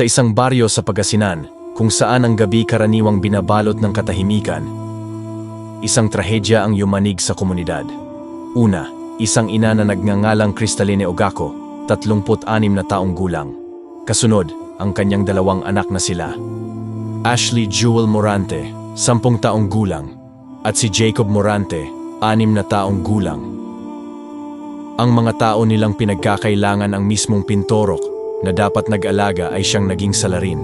Sa isang baryo sa Pagasinan, kung saan ang gabi karaniwang binabalot ng katahimikan, isang trahedya ang yumanig sa komunidad. Una, isang ina na nagngangalang Cristaline Ogako, 36 na taong gulang. Kasunod, ang kanyang dalawang anak na sila. Ashley Jewel Morante, 10 taong gulang, at si Jacob Morante, 6 na taong gulang. Ang mga tao nilang pinagkakailangan ang mismong pintorok na dapat nag-alaga ay siyang naging salarin.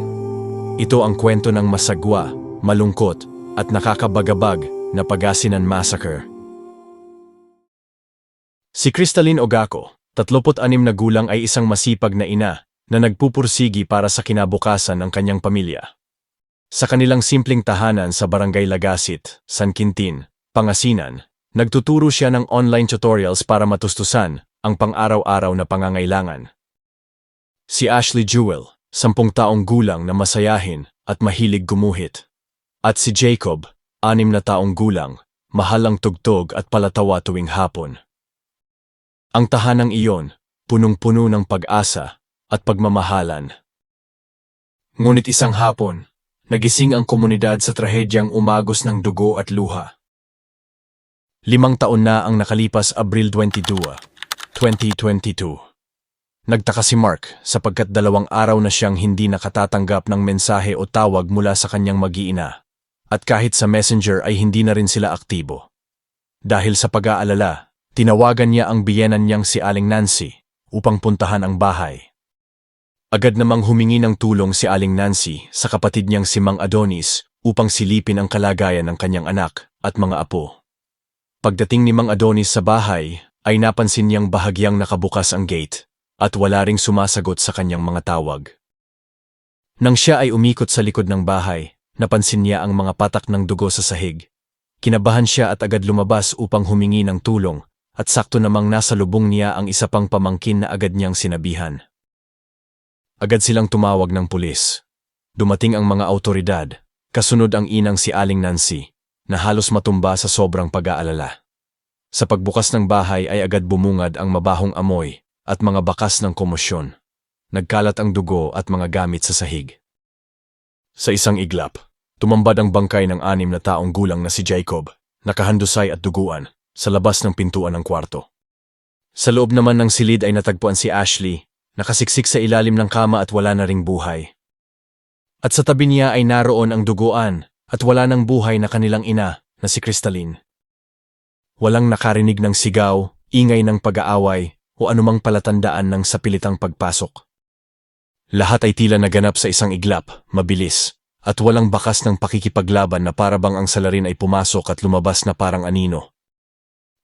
Ito ang kwento ng masagwa, malungkot, at nakakabagabag na Pagasinan Massacre. Si Crystalline Ogako, 36 na gulang ay isang masipag na ina na nagpupursigi para sa kinabukasan ng kanyang pamilya. Sa kanilang simpleng tahanan sa Barangay Lagasit, San Quintin, Pangasinan, nagtuturo siya ng online tutorials para matustusan ang pang-araw-araw na pangangailangan. Si Ashley Jewel, sampung taong gulang na masayahin at mahilig gumuhit. At si Jacob, anim na taong gulang, mahalang tugtog at palatawa tuwing hapon. Ang tahanang iyon, punong-puno ng pag-asa at pagmamahalan. Ngunit isang hapon, nagising ang komunidad sa trahedyang umagos ng dugo at luha. Limang taon na ang nakalipas Abril 22, 2022. Nagtaka si Mark sapagkat dalawang araw na siyang hindi nakatatanggap ng mensahe o tawag mula sa kanyang mag-iina. At kahit sa messenger ay hindi na rin sila aktibo. Dahil sa pag-aalala, tinawagan niya ang biyenan niyang si Aling Nancy upang puntahan ang bahay. Agad namang humingi ng tulong si Aling Nancy sa kapatid niyang si Mang Adonis upang silipin ang kalagayan ng kanyang anak at mga apo. Pagdating ni Mang Adonis sa bahay, ay napansin niyang bahagyang nakabukas ang gate at wala ring sumasagot sa kanyang mga tawag. Nang siya ay umikot sa likod ng bahay, napansin niya ang mga patak ng dugo sa sahig. Kinabahan siya at agad lumabas upang humingi ng tulong at sakto namang nasa lubong niya ang isa pang pamangkin na agad niyang sinabihan. Agad silang tumawag ng pulis. Dumating ang mga autoridad, kasunod ang inang si Aling Nancy, na halos matumba sa sobrang pag-aalala. Sa pagbukas ng bahay ay agad bumungad ang mabahong amoy at mga bakas ng komosyon. Nagkalat ang dugo at mga gamit sa sahig. Sa isang iglap, tumambad ang bangkay ng anim na taong gulang na si Jacob, nakahandusay at duguan, sa labas ng pintuan ng kwarto. Sa loob naman ng silid ay natagpuan si Ashley, nakasiksik sa ilalim ng kama at wala na ring buhay. At sa tabi niya ay naroon ang duguan at wala ng buhay na kanilang ina na si Crystalline. Walang nakarinig ng sigaw, ingay ng pag-aaway o anumang palatandaan ng sapilitang pagpasok. Lahat ay tila naganap sa isang iglap, mabilis, at walang bakas ng pakikipaglaban na parabang ang salarin ay pumasok at lumabas na parang anino.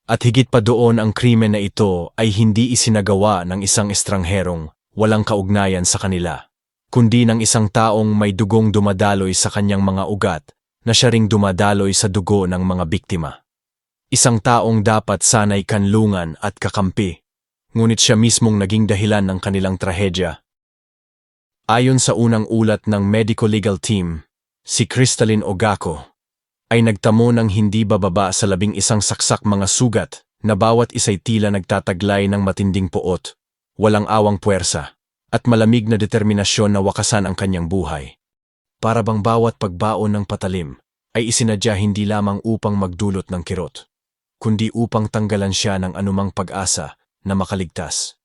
At higit pa doon ang krimen na ito ay hindi isinagawa ng isang estrangherong walang kaugnayan sa kanila, kundi ng isang taong may dugong dumadaloy sa kanyang mga ugat na siya ring dumadaloy sa dugo ng mga biktima. Isang taong dapat sanay kanlungan at kakampi, ngunit siya mismong naging dahilan ng kanilang trahedya. Ayon sa unang ulat ng medical legal team, si Crystalline Ogako ay nagtamo ng hindi bababa sa labing isang saksak mga sugat na bawat isa'y tila nagtataglay ng matinding puot, walang awang puwersa, at malamig na determinasyon na wakasan ang kanyang buhay. Para bang bawat pagbaon ng patalim ay isinadya hindi lamang upang magdulot ng kirot, kundi upang tanggalan siya ng anumang pag-asa na makaligtas.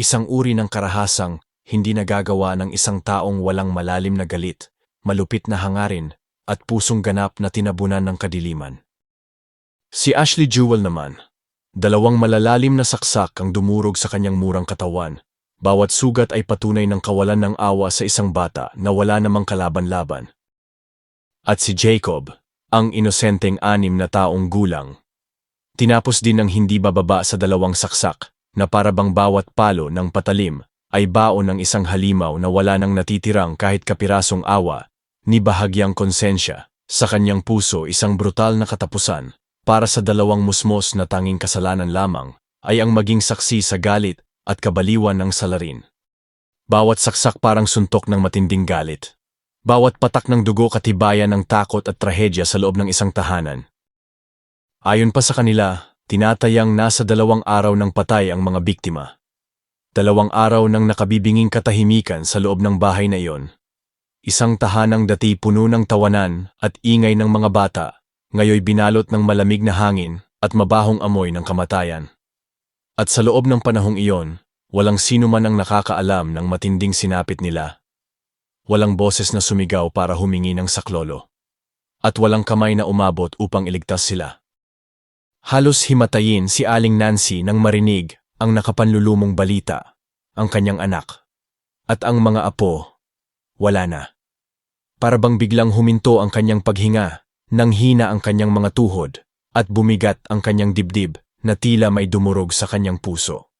Isang uri ng karahasang hindi nagagawa ng isang taong walang malalim na galit, malupit na hangarin, at pusong ganap na tinabunan ng kadiliman. Si Ashley Jewel naman, dalawang malalalim na saksak ang dumurog sa kanyang murang katawan. Bawat sugat ay patunay ng kawalan ng awa sa isang bata na wala namang kalaban-laban. At si Jacob, ang inosenteng anim na taong gulang, Tinapos din ng hindi bababa sa dalawang saksak na parabang bawat palo ng patalim ay baon ng isang halimaw na wala nang natitirang kahit kapirasong awa, ni bahagyang konsensya. Sa kanyang puso isang brutal na katapusan para sa dalawang musmos na tanging kasalanan lamang ay ang maging saksi sa galit at kabaliwan ng salarin. Bawat saksak parang suntok ng matinding galit. Bawat patak ng dugo katibayan ng takot at trahedya sa loob ng isang tahanan. Ayon pa sa kanila, tinatayang nasa dalawang araw ng patay ang mga biktima. Dalawang araw nang nakabibinging katahimikan sa loob ng bahay na iyon. Isang tahanang dati puno ng tawanan at ingay ng mga bata, ngayoy binalot ng malamig na hangin at mabahong amoy ng kamatayan. At sa loob ng panahong iyon, walang sino man ang nakakaalam ng matinding sinapit nila. Walang boses na sumigaw para humingi ng saklolo. At walang kamay na umabot upang iligtas sila. Halos himatayin si Aling Nancy nang marinig ang nakapanlulumong balita, ang kanyang anak. At ang mga apo, wala na. Para bang biglang huminto ang kanyang paghinga, nang hina ang kanyang mga tuhod, at bumigat ang kanyang dibdib na tila may dumurog sa kanyang puso.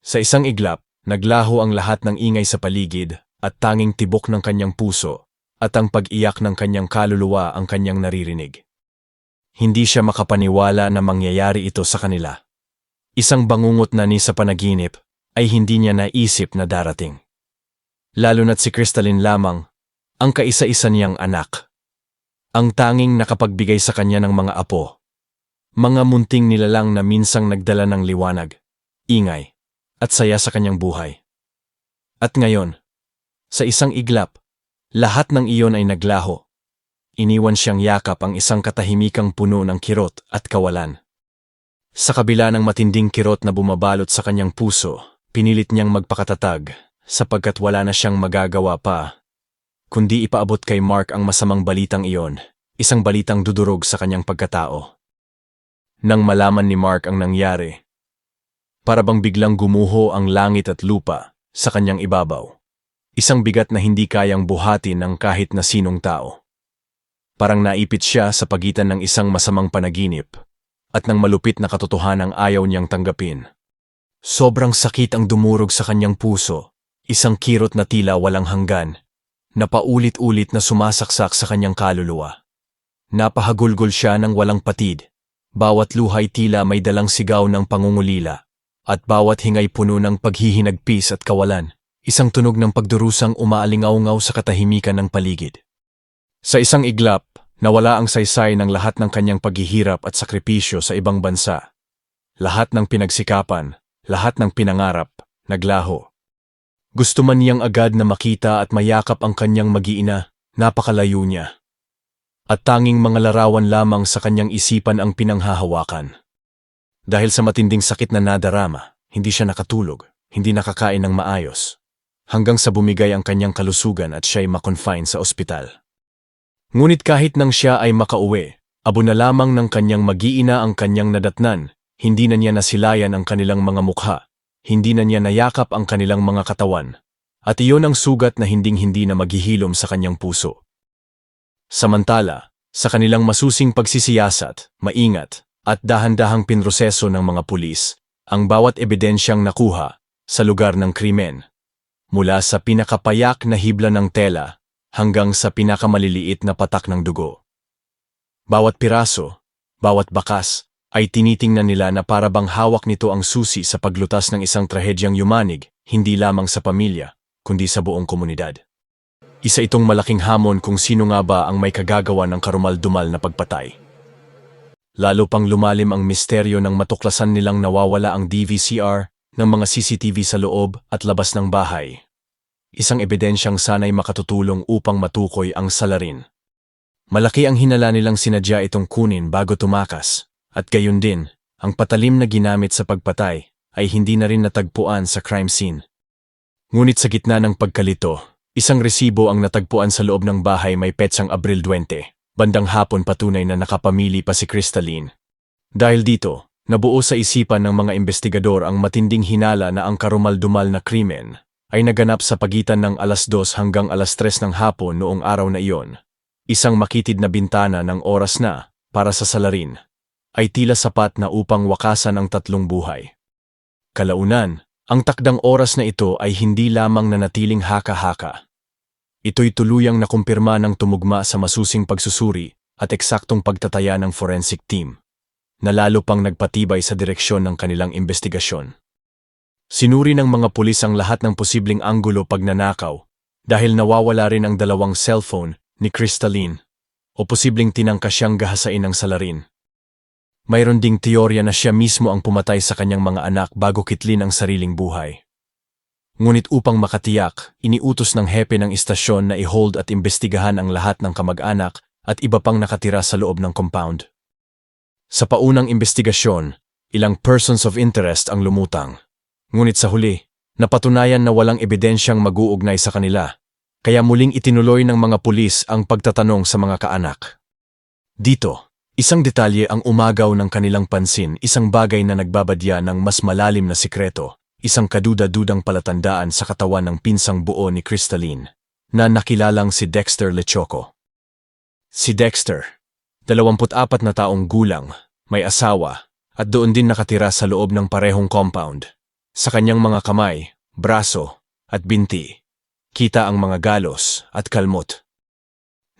Sa isang iglap, naglaho ang lahat ng ingay sa paligid at tanging tibok ng kanyang puso at ang pag-iyak ng kanyang kaluluwa ang kanyang naririnig. Hindi siya makapaniwala na mangyayari ito sa kanila. Isang bangungot na ni sa panaginip ay hindi niya naisip na darating. Lalo na't si Crystalline lamang, ang kaisa-isa niyang anak. Ang tanging nakapagbigay sa kanya ng mga apo. Mga munting nilalang na minsang nagdala ng liwanag, ingay, at saya sa kanyang buhay. At ngayon, sa isang iglap, lahat ng iyon ay naglaho. Iniwan siyang yakap ang isang katahimikang puno ng kirot at kawalan. Sa kabila ng matinding kirot na bumabalot sa kanyang puso, pinilit niyang magpakatatag sapagkat wala na siyang magagawa pa. Kundi ipaabot kay Mark ang masamang balitang iyon, isang balitang dudurog sa kanyang pagkatao. Nang malaman ni Mark ang nangyari, para bang biglang gumuho ang langit at lupa sa kanyang ibabaw. Isang bigat na hindi kayang buhatin ng kahit na sinong tao. Parang naipit siya sa pagitan ng isang masamang panaginip at ng malupit na katotohanang ayaw niyang tanggapin. Sobrang sakit ang dumurog sa kanyang puso, isang kirot na tila walang hanggan, na paulit-ulit na sumasaksak sa kanyang kaluluwa. Napahagulgol siya ng walang patid, bawat luhay tila may dalang sigaw ng pangungulila, at bawat hingay puno ng paghihinagpis at kawalan, isang tunog ng pagdurusang umaalingaw-ngaw sa katahimikan ng paligid. Sa isang iglap, Nawala ang saysay ng lahat ng kanyang paghihirap at sakripisyo sa ibang bansa. Lahat ng pinagsikapan, lahat ng pinangarap, naglaho. Gusto man niyang agad na makita at mayakap ang kanyang mag-iina, napakalayo niya. At tanging mga larawan lamang sa kanyang isipan ang pinanghahawakan. Dahil sa matinding sakit na nadarama, hindi siya nakatulog, hindi nakakain ng maayos. Hanggang sa bumigay ang kanyang kalusugan at siya'y makonfine sa ospital. Ngunit kahit nang siya ay makauwi, abo na lamang ng kanyang mag-iina ang kanyang nadatnan, hindi na niya nasilayan ang kanilang mga mukha, hindi na niya nayakap ang kanilang mga katawan, at iyon ang sugat na hinding-hindi na maghihilom sa kanyang puso. Samantala, sa kanilang masusing pagsisiyasat, maingat, at dahan-dahang pinroseso ng mga pulis, ang bawat ebidensyang nakuha sa lugar ng krimen. Mula sa pinakapayak na hibla ng tela hanggang sa pinakamaliliit na patak ng dugo. Bawat piraso, bawat bakas, ay tinitingnan nila na para bang hawak nito ang susi sa paglutas ng isang trahedyang yumanig, hindi lamang sa pamilya, kundi sa buong komunidad. Isa itong malaking hamon kung sino nga ba ang may kagagawa ng karumal-dumal na pagpatay. Lalo pang lumalim ang misteryo ng matuklasan nilang nawawala ang DVCR ng mga CCTV sa loob at labas ng bahay isang ebidensyang sanay makatutulong upang matukoy ang salarin. Malaki ang hinala nilang sinadya itong kunin bago tumakas, at gayon din, ang patalim na ginamit sa pagpatay ay hindi na rin natagpuan sa crime scene. Ngunit sa gitna ng pagkalito, isang resibo ang natagpuan sa loob ng bahay may petsang Abril 20, bandang hapon patunay na nakapamili pa si Crystalline. Dahil dito, nabuo sa isipan ng mga investigador ang matinding hinala na ang karumal-dumal na krimen ay naganap sa pagitan ng alas 2 hanggang alas 3 ng hapon noong araw na iyon. Isang makitid na bintana ng oras na, para sa salarin, ay tila sapat na upang wakasan ang tatlong buhay. Kalaunan, ang takdang oras na ito ay hindi lamang nanatiling haka-haka. Ito'y tuluyang nakumpirma ng tumugma sa masusing pagsusuri at eksaktong pagtataya ng forensic team, na lalo pang nagpatibay sa direksyon ng kanilang investigasyon. Sinuri ng mga pulis ang lahat ng posibleng anggulo pag nanakaw dahil nawawala rin ang dalawang cellphone ni Crystalline o posibleng tinangka siyang gahasain ng salarin. Mayroon ding teorya na siya mismo ang pumatay sa kanyang mga anak bago kitlin ang sariling buhay. Ngunit upang makatiyak, iniutos ng hepe ng istasyon na i-hold at imbestigahan ang lahat ng kamag-anak at iba pang nakatira sa loob ng compound. Sa paunang investigasyon, ilang persons of interest ang lumutang. Ngunit sa huli, napatunayan na walang ebidensyang mag-uugnay sa kanila, kaya muling itinuloy ng mga pulis ang pagtatanong sa mga kaanak. Dito, isang detalye ang umagaw ng kanilang pansin, isang bagay na nagbabadya ng mas malalim na sikreto, isang kaduda-dudang palatandaan sa katawan ng pinsang buo ni Crystalline, na nakilalang si Dexter Lechoco. Si Dexter, 24 na taong gulang, may asawa, at doon din nakatira sa loob ng parehong compound. Sa kanyang mga kamay, braso, at binti, kita ang mga galos at kalmot.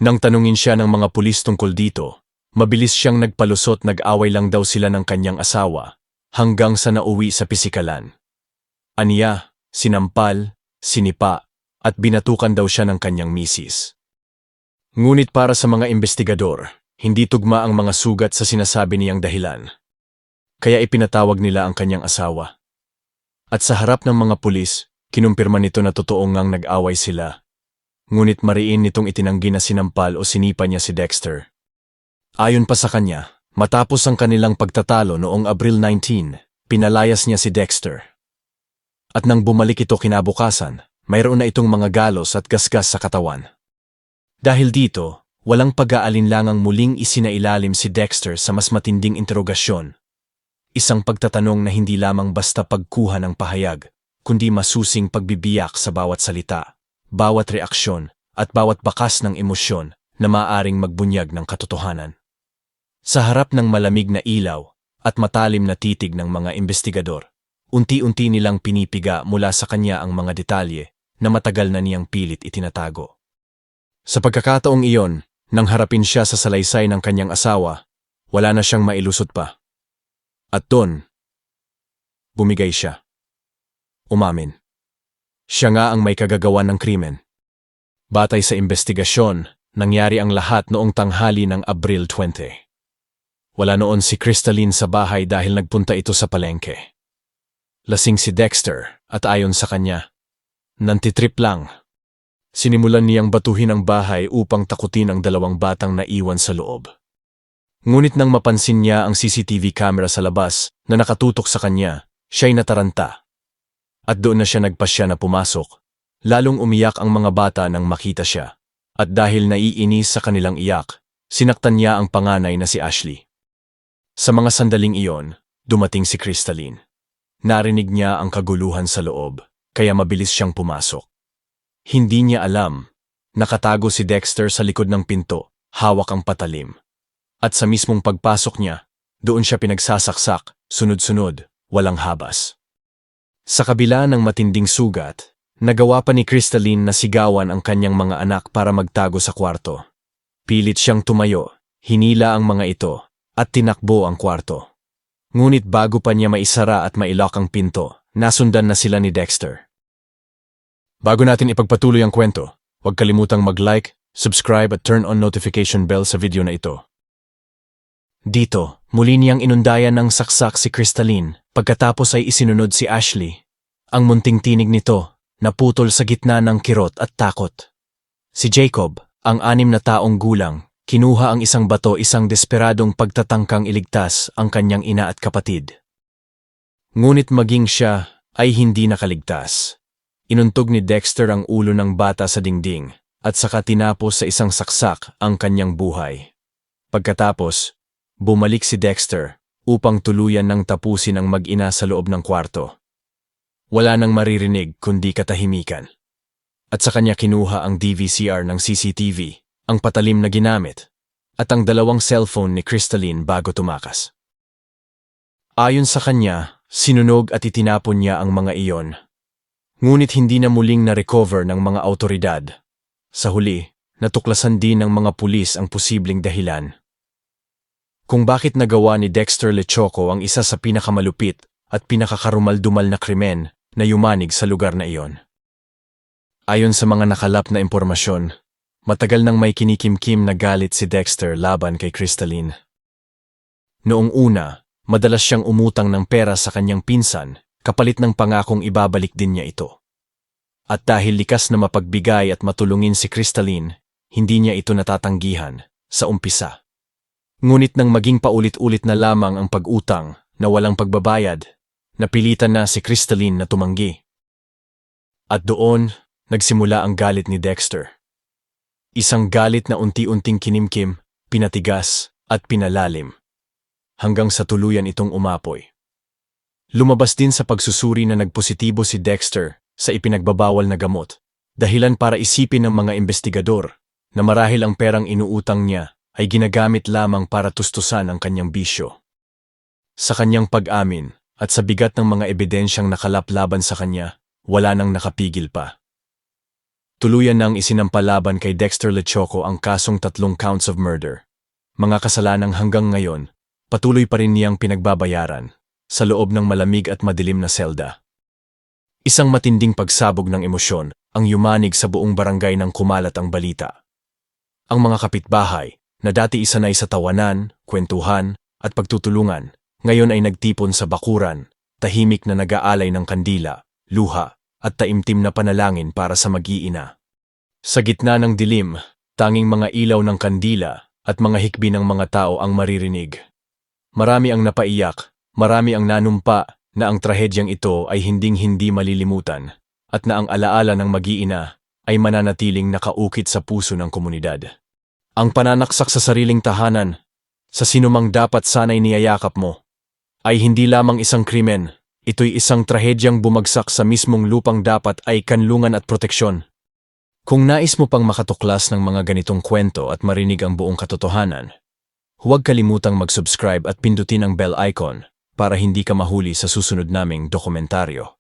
Nang tanungin siya ng mga pulis tungkol dito, mabilis siyang nagpalusot nag-away lang daw sila ng kanyang asawa hanggang sa nauwi sa pisikalan. Aniya, sinampal, sinipa, at binatukan daw siya ng kanyang misis. Ngunit para sa mga investigador, hindi tugma ang mga sugat sa sinasabi niyang dahilan. Kaya ipinatawag nila ang kanyang asawa. At sa harap ng mga pulis, kinumpirma nito na totoo ngang nag-away sila. Ngunit mariin nitong itinanggi na sinampal o sinipa niya si Dexter. Ayon pa sa kanya, matapos ang kanilang pagtatalo noong Abril 19, pinalayas niya si Dexter. At nang bumalik ito kinabukasan, mayroon na itong mga galos at gasgas sa katawan. Dahil dito, walang pag-aalinlangang muling isinailalim si Dexter sa mas matinding interogasyon. Isang pagtatanong na hindi lamang basta pagkuha ng pahayag, kundi masusing pagbibiyak sa bawat salita, bawat reaksyon, at bawat bakas ng emosyon na maaring magbunyag ng katotohanan. Sa harap ng malamig na ilaw at matalim na titig ng mga investigador, unti-unti nilang pinipiga mula sa kanya ang mga detalye na matagal na niyang pilit itinatago. Sa pagkakataong iyon, nang harapin siya sa salaysay ng kanyang asawa, wala na siyang mailusot pa. At doon, bumigay siya. Umamin. Siya nga ang may kagagawan ng krimen. Batay sa investigasyon, nangyari ang lahat noong tanghali ng Abril 20. Wala noon si Crystalline sa bahay dahil nagpunta ito sa palengke. Lasing si Dexter at ayon sa kanya, nantitrip lang. Sinimulan niyang batuhin ang bahay upang takutin ang dalawang batang naiwan sa loob. Ngunit nang mapansin niya ang CCTV camera sa labas na nakatutok sa kanya, siya'y nataranta. At doon na siya nagpasya na pumasok. Lalong umiyak ang mga bata nang makita siya. At dahil naiinis sa kanilang iyak, sinaktan niya ang panganay na si Ashley. Sa mga sandaling iyon, dumating si Crystalline. Narinig niya ang kaguluhan sa loob, kaya mabilis siyang pumasok. Hindi niya alam, nakatago si Dexter sa likod ng pinto, hawak ang patalim. At sa mismong pagpasok niya, doon siya pinagsasaksak, sunod-sunod, walang habas. Sa kabila ng matinding sugat, nagawa pa ni Crystalline na sigawan ang kanyang mga anak para magtago sa kwarto. Pilit siyang tumayo, hinila ang mga ito, at tinakbo ang kwarto. Ngunit bago pa niya maisara at mailok ang pinto, nasundan na sila ni Dexter. Bago natin ipagpatuloy ang kwento, huwag kalimutang mag-like, subscribe at turn on notification bell sa video na ito. Dito, muli niyang inundayan ng saksak si Crystalline pagkatapos ay isinunod si Ashley. Ang munting tinig nito, naputol sa gitna ng kirot at takot. Si Jacob, ang anim na taong gulang, kinuha ang isang bato isang desperadong pagtatangkang iligtas ang kanyang ina at kapatid. Ngunit maging siya ay hindi nakaligtas. Inuntog ni Dexter ang ulo ng bata sa dingding at saka tinapos sa isang saksak ang kanyang buhay. Pagkatapos, bumalik si Dexter upang tuluyan ng tapusin ang mag-ina sa loob ng kwarto. Wala nang maririnig kundi katahimikan. At sa kanya kinuha ang DVCR ng CCTV, ang patalim na ginamit, at ang dalawang cellphone ni Crystalline bago tumakas. Ayon sa kanya, sinunog at itinapon niya ang mga iyon Ngunit hindi na muling na-recover ng mga autoridad. Sa huli, natuklasan din ng mga pulis ang posibleng dahilan. Kung bakit nagawa ni Dexter Lechoco ang isa sa pinakamalupit at pinakakarumaldumal na krimen na yumanig sa lugar na iyon. Ayon sa mga nakalap na impormasyon, matagal nang may kinikimkim na galit si Dexter laban kay Crystalline. Noong una, madalas siyang umutang ng pera sa kanyang pinsan kapalit ng pangakong ibabalik din niya ito. At dahil likas na mapagbigay at matulungin si Crystalline, hindi niya ito natatanggihan sa umpisa. Ngunit nang maging paulit-ulit na lamang ang pag-utang na walang pagbabayad, napilitan na si Crystalline na tumanggi. At doon, nagsimula ang galit ni Dexter. Isang galit na unti-unting kinimkim, pinatigas, at pinalalim. Hanggang sa tuluyan itong umapoy. Lumabas din sa pagsusuri na nagpositibo si Dexter sa ipinagbabawal na gamot, dahilan para isipin ng mga investigador na marahil ang perang inuutang niya ay ginagamit lamang para tustusan ang kanyang bisyo. Sa kanyang pag-amin at sa bigat ng mga ebidensyang nakalap laban sa kanya, wala nang nakapigil pa. Tuluyan nang isinampalaban kay Dexter Lechoco ang kasong tatlong counts of murder. Mga kasalanang hanggang ngayon, patuloy pa rin niyang pinagbabayaran sa loob ng malamig at madilim na selda. Isang matinding pagsabog ng emosyon ang yumanig sa buong barangay ng kumalat ang balita. Ang mga kapitbahay, na dati isanay sa tawanan, kwentuhan, at pagtutulungan, ngayon ay nagtipon sa bakuran, tahimik na nag-aalay ng kandila, luha, at taimtim na panalangin para sa mag-iina. Sa gitna ng dilim, tanging mga ilaw ng kandila at mga hikbi ng mga tao ang maririnig. Marami ang napaiyak, marami ang nanumpa na ang trahedyang ito ay hinding-hindi malilimutan at na ang alaala ng mag-iina ay mananatiling nakaukit sa puso ng komunidad. Ang pananaksak sa sariling tahanan, sa sinumang dapat sanay niyayakap mo, ay hindi lamang isang krimen, ito'y isang trahedyang bumagsak sa mismong lupang dapat ay kanlungan at proteksyon. Kung nais mo pang makatuklas ng mga ganitong kwento at marinig ang buong katotohanan, huwag kalimutang mag-subscribe at pindutin ang bell icon para hindi ka mahuli sa susunod naming dokumentaryo.